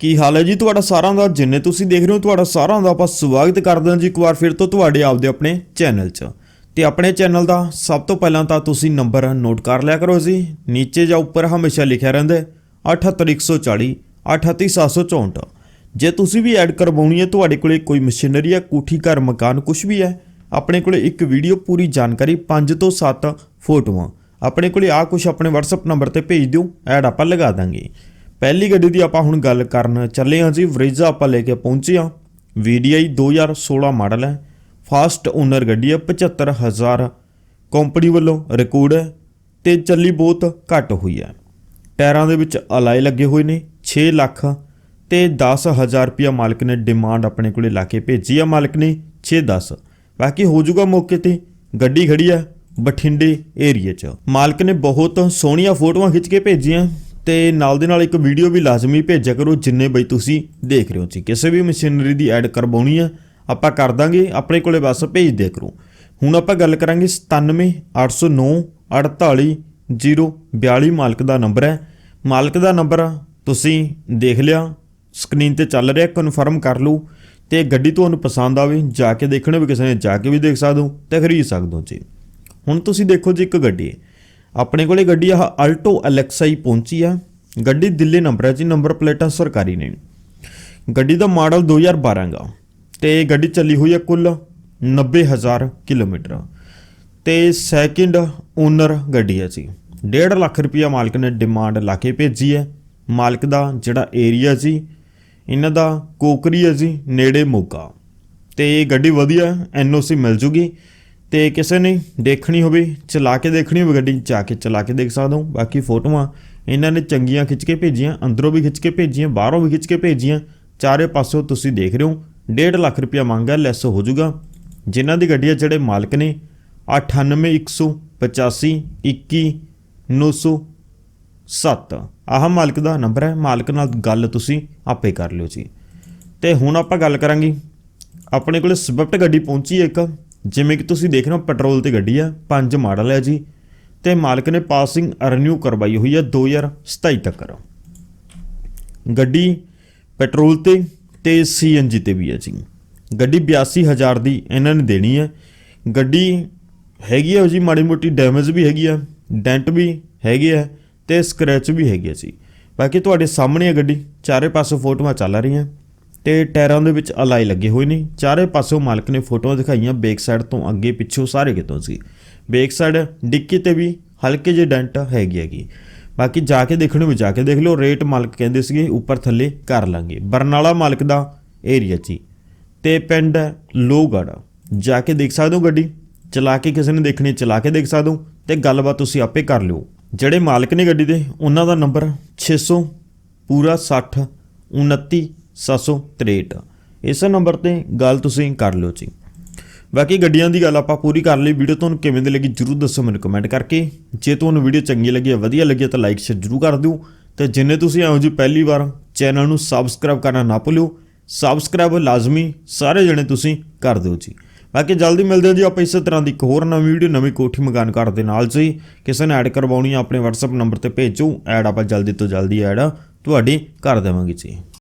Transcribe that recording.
ਕੀ ਹਾਲ ਹੈ ਜੀ ਤੁਹਾਡਾ ਸਾਰਿਆਂ ਦਾ? ਜਿੰਨੇ ਤੁਸੀਂ ਦੇਖ ਰਹੇ ਹੋ ਤੁਹਾਡਾ ਸਾਰਿਆਂ ਦਾ ਆਪਾਂ ਸਵਾਗਤ ਕਰਦੇ ਹਾਂ ਜੀ ਇੱਕ ਵਾਰ ਫਿਰ ਤੋਂ ਤੁਹਾਡੇ ਆਪਦੇ ਆਪਣੇ ਚੈਨਲ 'ਚ। ਤੇ ਆਪਣੇ ਚੈਨਲ ਦਾ ਸਭ ਤੋਂ ਪਹਿਲਾਂ ਤਾਂ ਤੁਸੀਂ ਨੰਬਰ ਨੋਟ ਕਰ ਲਿਆ ਕਰੋ ਜੀ। ਨੀਚੇ ਜਾਂ ਉੱਪਰ ਹਮੇਸ਼ਾ ਲਿਖਿਆ ਰਹਿੰਦਾ ਹੈ 78140 38764 ਜੇ ਤੁਸੀਂ ਵੀ ਐਡ ਕਰਵਾਉਣੀ ਹੈ, ਤੁਹਾਡੇ ਕੋਲੇ ਕੋਈ ਮਸ਼ੀਨਰੀ ਹੈ ਕੋਠੀ, ਘਰ, ਮਕਾਨ ਕੁਝ ਵੀ ਹੈ, ਆਪਣੇ ਕੋਲੇ ਇੱਕ ਵੀਡੀਓ ਪੂਰੀ ਜਾਣਕਾਰੀ 5 ਤੋਂ 7 ਫੋਟੋਆਂ। ਆਪਣੇ ਕੋਲੇ ਆ ਕੁਝ ਆਪਣੇ WhatsApp ਨੰਬਰ ਤੇ ਭੇਜ ਦਿਓ, ਐਡ ਆਪਾਂ ਲਗਾ ਦਾਂਗੇ। ਪਹਿਲੀ ਗੱਡੀ ਦੀ ਆਪਾਂ ਹੁਣ ਗੱਲ ਕਰਨ ਚੱਲੇ ਹਾਂ ਜੀ, ਵਰੇਜ਼ਾ ਆਪਾਂ ਲੈ ਕੇ ਪਹੁੰਚੇ ਹਾਂ। VDI 2016 ਮਾਡਲ ਹੈ। ਫਾਸਟ ਓਨਰ ਗੱਡੀ ਹੈ 75000 ਕੰਪਨੀ ਵੱਲੋਂ ਰਿਕਾਰਡ ਹੈ ਤੇ ਚੱਲੀ ਬਹੁਤ ਘੱਟ ਹੋਈ ਹੈ। ਟਾਇਰਾਂ ਦੇ ਵਿੱਚ ਅਲਾਈ ਲੱਗੇ ਹੋਏ ਨੇ 6 ਲੱਖ ਤੇ 10000 ਰੁਪਿਆ ਮਾਲਕ ਨੇ ਡਿਮਾਂਡ ਆਪਣੇ ਕੋਲੇ ਲਾ ਕੇ ਭੇਜੀ ਆ ਮਾਲਕ ਨੇ 6-10 ਬਾਕੀ ਹੋ ਜਾਊਗਾ ਮੌਕੇ ਤੇ ਗੱਡੀ ਖੜੀ ਆ ਬਠਿੰਡੇ ਏਰੀਏ 'ਚ। ਮਾਲਕ ਨੇ ਬਹੁਤ ਸੋਹਣੀਆਂ ਫੋਟੋਆਂ ਖਿੱਚ ਕੇ ਭੇਜੀਆਂ। ਤੇ ਨਾਲ ਦੇ ਨਾਲ ਇੱਕ ਵੀਡੀਓ ਵੀ ਲਾਜ਼ਮੀ ਭੇਜਿਆ ਕਰੋ, ਜਿੰਨੇ ਬਈ ਤੁਸੀਂ ਦੇਖ ਰਹੇ ਹੋ ਜੀ। ਕਿਸੇ ਵੀ ਮਸ਼ੀਨਰੀ ਦੀ ਐਡ ਕਰਵਾਉਣੀ ਆ, ਆਪਾਂ ਕਰ ਦਾਂਗੇ, ਆਪਣੇ ਕੋਲੇ ਬਸ ਭੇਜ ਦਿਆ ਕਰੋ। ਹੁਣ ਆਪਾਂ ਗੱਲ ਕਰਾਂਗੇ 97 809 48 042 ਮਾਲਕ ਦਾ ਨੰਬਰ ਹੈ। ਮਾਲਕ ਦਾ ਨੰਬਰ ਤੁਸੀਂ ਦੇਖ ਲਿਆ ਸਕਰੀਨ ਤੇ ਚੱਲ ਰਿਹਾ ਕਨਫਰਮ ਕਰ ਲਓ ਤੇ ਗੱਡੀ ਤੁਹਾਨੂੰ ਪਸੰਦ ਆਵੇ, ਜਾ ਕੇ ਦੇਖਣਾ ਵੀ ਕਿਸੇ ਨੇ ਜਾ ਕੇ ਵੀ ਦੇਖ ਸਕਦੇ ਹੋ ਤੇ ਖਰੀਦ ਸਕਦੇ ਹੋ ਜੀ। ਹੁਣ ਤੁਸੀਂ ਦੇਖੋ ਜੀ ਇੱਕ ਗੱਡੀ ਆਪਣੇ ਕੋਲੇ ਗੱਡੀ ਆ ਅਲਟੋ ਅਲੈਕਸਾ ਹੀ ਪਹੁੰਚੀ ਆ। ਗੱਡੀ ਦਿੱਲੀ ਨੰਬਰ ਹੈ ਜੀ, ਨੰਬਰ ਪਲੇਟਾਂ ਸਰਕਾਰੀ ਨੇ। ਗੱਡੀ ਦਾ ਮਾਡਲ 2012 ਗਾ। ਤੇ ਗੱਡੀ ਚੱਲੀ ਹੋਈ ਹੈ ਕੁੱਲ 90000 ਕਿਲੋਮੀਟਰ। ਤੇ ਸੈਕਿੰਡ ਓਨਰ ਗੱਡੀ ਹੈ ਜੀ। 1.5 ਲੱਖ ਰੁਪਇਆ ਮਾਲਕ ਨੇ ਡਿਮਾਂਡ ਲਾ ਕੇ ਭੇਜੀ ਹੈ। ਮਾਲਕ ਦਾ ਜਿਹੜਾ ਏਰੀਆ ਜੀ, ਇਹਨਾਂ ਦਾ ਕੋਕਰੀ ਹੈ ਜੀ, ਨੇੜੇ ਮੋਗਾ। ਤੇ ਇਹ ਗੱਡੀ ਵਧੀਆ ਐਨਓਸੀ ਮਿਲ ਜੂਗੀ। ਤੇ ਕਿਸੇ ਨੇ ਦੇਖਣੀ ਹੋਵੇ, ਚਲਾ ਕੇ ਦੇਖਣੀ ਹੋਵੇ, ਗੱਡੀ ਜਾ ਕੇ ਚਲਾ ਕੇ ਦੇਖ ਸਕਦਾ ਹਾਂ। ਬਾਕੀ ਫੋਟੋਆਂ ਇਹਨਾਂ ਨੇ ਚੰਗੀਆਂ ਖਿੱਚ ਕੇ ਭੇਜੀਆਂ, ਅੰਦਰੋਂ ਵੀ ਖਿੱਚ ਕੇ ਭੇਜੀਆਂ, ਬਾਹਰੋਂ ਵੀ ਖਿੱਚ ਕੇ ਭੇਜੀਆਂ। ਚਾਰੇ ਪਾਸੋਂ ਤੁਸੀਂ ਦੇਖ ਰਹੇ ਹੋ 1.5 ਲੱਖ ਰੁਪਇਆ ਮੰਗਾ ਲੈਸ ਹੋ ਜਾਊਗਾ। ਜਿਨ੍ਹਾਂ ਦੀ ਗੱਡੀ ਹੈ ਜਿਹੜੇ ਮਾਲਕ ਨੇ 98185 21 907 ਆਹ ਮਾਲਕ ਦਾ ਨੰਬਰ ਹੈ, ਮਾਲਕ ਨਾਲ ਗੱਲ ਤੁਸੀਂ ਆਪੇ ਕਰ ਲਿਓ ਜੀ। ਤੇ ਹੁਣ ਆਪਾਂ ਗੱਲ ਕਰਾਂਗੇ, ਆਪਣੇ ਕੋਲੇ ਸਵਿਫਟ ਗੱਡੀ ਪਹੁੰਚੀ ਹੈ ਇੱਕ। ਜਿਵੇਂ ਕਿ ਤੁਸੀਂ ਦੇਖ ਰਹੇ ਹੋ, ਪੈਟਰੋਲ ਤੇ ਗੱਡੀ ਆ, ਪੰਜ ਮਾਡਲ ਹੈ ਜੀ, ਤੇ ਮਾਲਕ ਨੇ ਪਾਸਿੰਗ ਰੀਨਿਊ ਕਰਵਾਈ ਹੋਈ ਹੈ 2027 ਤੱਕ। ਗੱਡੀ ਪੈਟਰੋਲ ਤੇ ਤੇ ਸੀਐਨਜੀ ਤੇ ਵੀ ਹੈ ਜੀ। ਗੱਡੀ 82000 ਦੀ ਇਹਨਾਂ ਨੇ ਦੇਣੀ ਹੈ ਗੱਡੀ ਹੈਗੀ ਹੈ ਜੀ, ਮਾੜੀ ਮੋਟੀ ਡੈਮੇਜ ਵੀ ਹੈਗੀ ਆ, ਡੈਂਟ ਵੀ ਹੈਗੇ ਆ ਤੇ ਸਕ੍ਰੈਚ ਵੀ ਹੈਗੇ ਆ ਜੀ। ਬਾਕੀ ਤੁਹਾਡੇ ਸਾਹਮਣੇ ਹੈ ਗੱਡੀ, ਚਾਰੇ ਪਾਸੇ ਫੋਟੋਆਂ ਚੱਲ ਰਹੀਆਂ। ਤੇ ਟਾਇਰਾਂ ਦੇ ਵਿੱਚ ਅਲਾਈ ਲੱਗੇ ਹੋਏ ਨੇ। ਚਾਰੇ ਪਾਸੋਂ ਮਾਲਕ ਨੇ ਫੋਟੋਆਂ ਦਿਖਾਈਆਂ। ਬੈਕ ਸਾਈਡ ਤੋਂ ਅੱਗੇ ਪਿੱਛੋਂ ਸਾਰੇ ਕਿਤੋਂ ਸੀ। ਬੈਕ ਸਾਈਡ ਡਿੱਕੀ ਤੇ ਵੀ ਹਲਕੇ ਜਿਹੇ ਡੈਂਟ ਹੈਗੀ ਹੈਗੀ। ਬਾਕੀ ਜਾ ਕੇ ਦੇਖਣ ਨੂੰ ਜਾ ਕੇ ਦੇਖ ਲਓ। ਰੇਟ ਮਾਲਕ ਕਹਿੰਦੇ ਸੀਗੇ, ਉੱਪਰ ਥੱਲੇ ਕਰ ਲਾਂਗੇ। ਬਰਨਾਲਾ ਮਾਲਕ ਦਾ ਏਰੀਆ ਜੀ। ਤੇ ਪਿੰਡ ਲੋਹਗੜ੍ਹ। ਜਾ ਕੇ ਦੇਖ ਸਕਦੇ ਹੋ ਗੱਡੀ। ਚਲਾ ਕੇ ਕਿਸੇ ਨੇ ਦੇਖਣੀ, ਚਲਾ ਕੇ ਦੇਖ ਸਕਦੇ ਹੋ। ਤੇ ਗੱਲਬਾਤ ਤੁਸੀਂ ਆਪੇ ਕਰ ਲਿਓ। ਜਿਹੜੇ ਮਾਲਕ ਨੇ ਗੱਡੀ ਦੇ, ਉਹਨਾਂ ਦਾ ਨੰਬਰ 600 ਪੂਰਾ 60 29 763 ਇਸ ਨੰਬਰ ਤੇ ਗੱਲ ਤੁਸੀਂ ਕਰ ਲਿਓ ਜੀ। ਬਾਕੀ ਗੱਡੀਆਂ ਦੀ ਗੱਲ ਆਪਾਂ ਪੂਰੀ ਕਰ ਲਈ। ਵੀਡੀਓ ਤੁਹਾਨੂੰ ਕਿਵੇਂ ਦੀ ਲੱਗੀ ਜਰੂਰ ਦੱਸੋ ਮੈਨੂੰ ਕਮੈਂਟ ਕਰਕੇ। ਜੇ ਤੁਹਾਨੂੰ ਵੀਡੀਓ ਚੰਗੀ ਲੱਗੀ ਹੈ ਵਧੀਆ ਲੱਗੀ ਹੈ ਤਾਂ ਲਾਈਕ ਸ਼ੇਅਰ ਜਰੂਰ ਕਰ ਦਿਓ। ਤੇ ਜਿੰਨੇ ਤੁਸੀਂ ਆਓ ਜੀ ਪਹਿਲੀ ਵਾਰ ਚੈਨਲ ਨੂੰ ਸਬਸਕ੍ਰਾਈਬ ਕਰਨਾ ਨਾ ਭੁੱਲਿਓ। ਸਬਸਕ੍ਰਾਈਬ ਲਾਜ਼ਮੀ ਸਾਰੇ ਜਣੇ ਤੁਸੀਂ ਕਰ ਦਿਓ ਜੀ। ਬਾਕੀ ਜਲਦੀ ਮਿਲਦੇ ਹਾਂ ਜੀ ਆਪਾਂ ਇਸੇ ਤਰ੍ਹਾਂ ਦੀ ਇੱਕ ਹੋਰ ਨਵੀਂ ਵੀਡੀਓ, ਨਵੀਂ ਕੋਠੀ ਮਕਾਨ ਘਰ ਦੇ ਨਾਲ ਜੀ। ਕਿਸੇ ਨੇ ਐਡ ਕਰਵਾਉਣੀ ਆ, ਆਪਣੇ WhatsApp ਨੰਬਰ ਤੇ ਭੇਜੋ। ਐਡ ਆਪਾਂ ਜਲਦੀ ਤੋਂ ਜਲਦੀ ਐਡ ਤੁਹਾਡੀ ਕਰ ਦੇਵਾਂਗੇ ਜੀ।